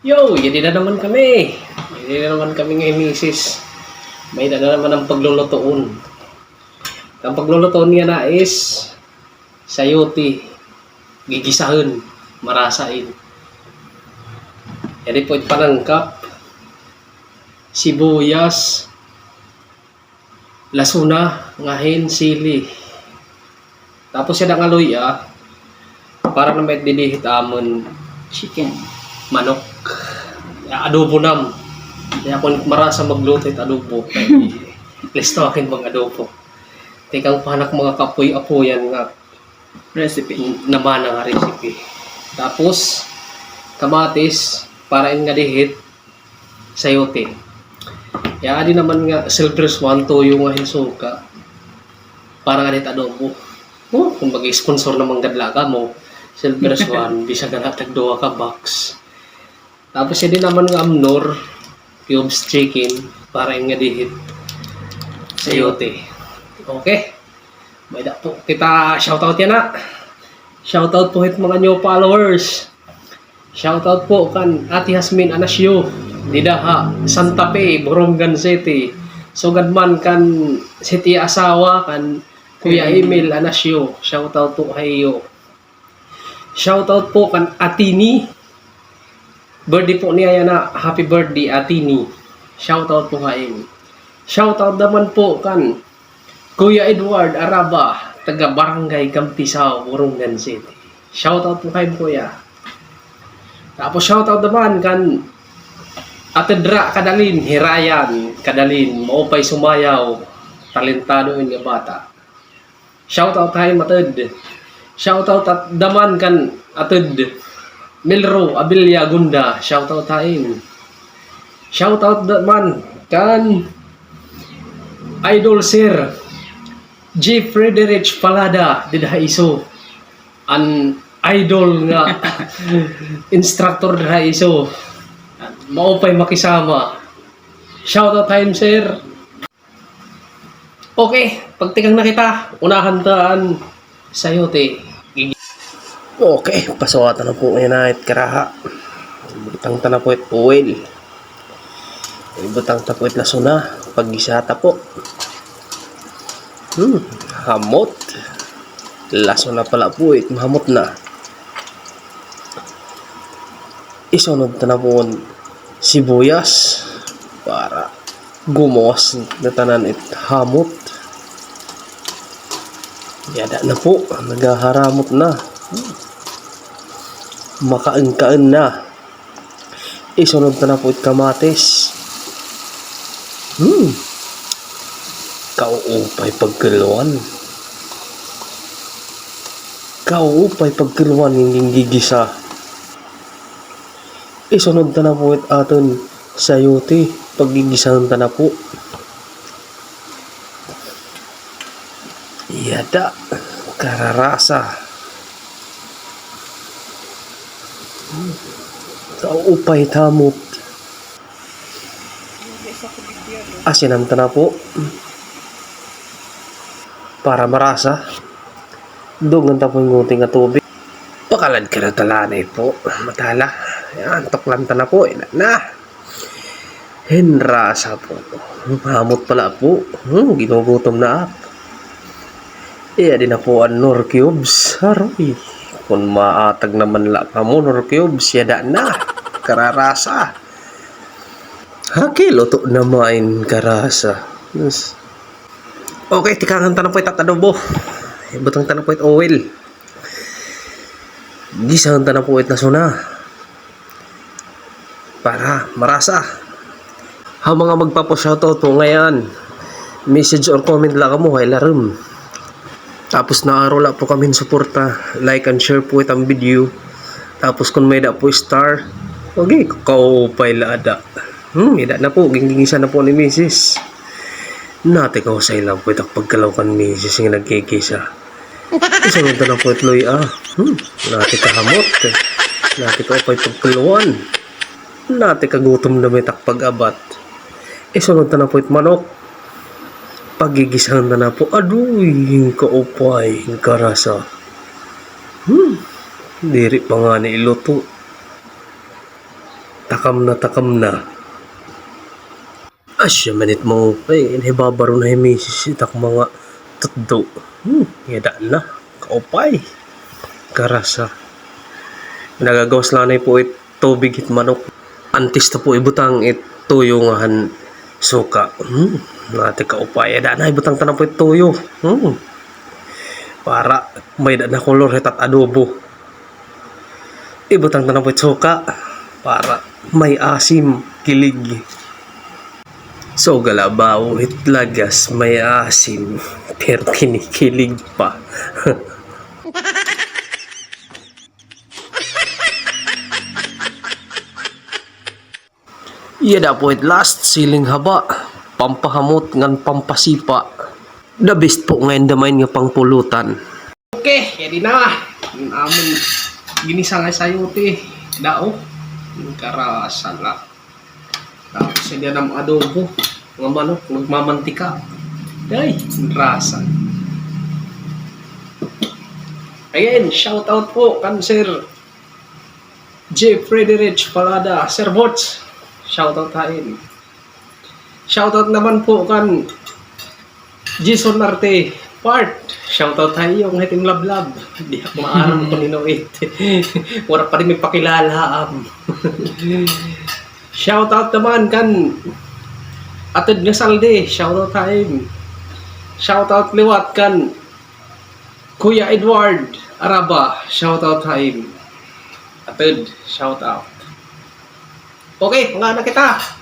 Yo, yun na naman kami. Yun na naman kami ngayon, misis. May na naman ang paglulutoon. Ang paglulutoon niya na is sayote, gigisahin, marasain. Yan po panangkap, sibuyas, lasuna, ngahin, sili. Tapos siya ang aloy ah, para na may dilihit amon Chicken. Manok. Adobo nam. Kaya kung marasa magluto ito adobo, listo akin mga adobo. Tikang panak mga kapoy-apoyan nga Recipe. naman ang recipe. Tapos, kamatis, para in nga dihit, sayote. Kaya di naman nga silver swan to yung nga hinsuka. Para nga dihit adobo. Oh, kung mag-sponsor naman gadla ka mo, silver swan, bisa ka na tagduwa ka box. Tapos yun din naman nga amnor, cubes chicken, para in nga dihit, sayote. Okay. May da po kita shoutout yan na. Shoutout po hit mga new followers. Shoutout po kan Ate Hasmin Anasio. Didaha, Santa Fe, Borongan City. Sugad man kan City Asawa kan Kuya Emil Anasio. Shoutout po kayo. Shoutout po kan Atini. Birthday po niya na. Happy birthday Atini. Shoutout po kayo. Shoutout naman po kan Kuya Edward Araba, taga Barangay Campisao, Borongan City. Shoutout po kayo, Kuya. Tapos shoutout naman kan Ate Dra Kadalin, Hirayan, Kadalin, Maupay Sumayaw, talentado yun nga bata. Shoutout tayo matod. Shoutout at daman kan atod Milro Abilia Gunda, shoutout tayo. Shoutout naman kan Idol Sir G. Frederich Palada didha iso. An idol nga instructor didha iso. Maupay makisama. Shoutout time sir. Okay pagtikang na kita unahan taan sayote Gigi- okay pasawatan na po ngayon na it karaha butang ta na po it oil butang ta po it lasuna paggisata po Hmm, hamot. Laso na pala po eh, mahamot na. Isunod na po sibuyas para gumawas na tanan it hamot. Yada na po, nagaharamot na. Hmm. Makain-kain na. Isunod na na po kamatis. Hmm, Kauupay pagkiluan. Kauupay pagkiluan hindi gigisa. Isunod ta na po aton sayote paggigisahan ta na po. Yada kararasa. Kauupay tamot. Asinan ta na po para marasa. Dugan ta po yung nguting nga tubig. Pakalad ka na talanay po. Matala. Yan, tuklan ta na po. Ina na. Henrasa po. Hamot pala po. Hmm, ginugutom na up. Iya din na po ang Nor Cubes. Haroy. Kung maatag naman la ka mo, Nor Cubes, yada na. Kararasa. Hakil, to na main karasa. Yes. Okay, tikangan tanong po ito at adobo. Ibutang tanong po ito oil. Gisahan tanong po ito na suna. Para marasa. Ha mga magpapo-shoutout po ngayon. Message or comment lang mo kay Larum. Tapos naarola po kami suporta. Like and share po itang video. Tapos kung may da po star. Okay, kaupay laada. Hmm, ida na po. Gingingisa na po ni Mrs. Nati ko sa ilang po itak pagkalaw kan misis yung nagkikisa. Isang ganda na po itloy ah. Hmm, nati ka hamot. eh. Nati ka pa'y pagkaluan. Nati ka gutom na may takpag-abat. Isang ganda na po it manok. Pagigisahan na na po. Aduy, kaupay, karasa. Hmm, diri pa nga ni iluto. Takam na takam na. Asya manit mo. Ay, inhibabaro na himisis. Itak mga tutdo. Hmm, yada na. Kaupay. Karasa. Nagagawas lang na po it tubig hit manok. Antis na po ibutang it tuyo han suka. Hmm, nati kaupay. Yada na ibutang tanang po tuyo. Hmm. Para may da na kolor hit at adobo. Ibutang tanang po suka. Para may asim kilig. So galabaw itlagas may asim pero kinikilig pa. Iya po it last siling haba pampahamot ngan pampasipa. The best po ngayon damay nga pangpulutan. Okay, yadi na. Yung amon ginisa nga sayote. Dao. Yung karasan la. Tapos hindi na mga adobo. Mga manok, magmamantika. Ay, rasa. Again, shout out po kan Sir J. Frederich Palada. Sir Bots, shout out tayo. Shout out naman po kan Jason Marte. Part, shout out tayo yung hiting lablab. Hindi ako maaram ko ninuit. Wala pa rin may pakilala. am. shout out naman kan Atid nga salde, shout out tayo. Shout out liwat kan Kuya Edward Araba, shout out tayo. Atid, shout out. Okay, na kita.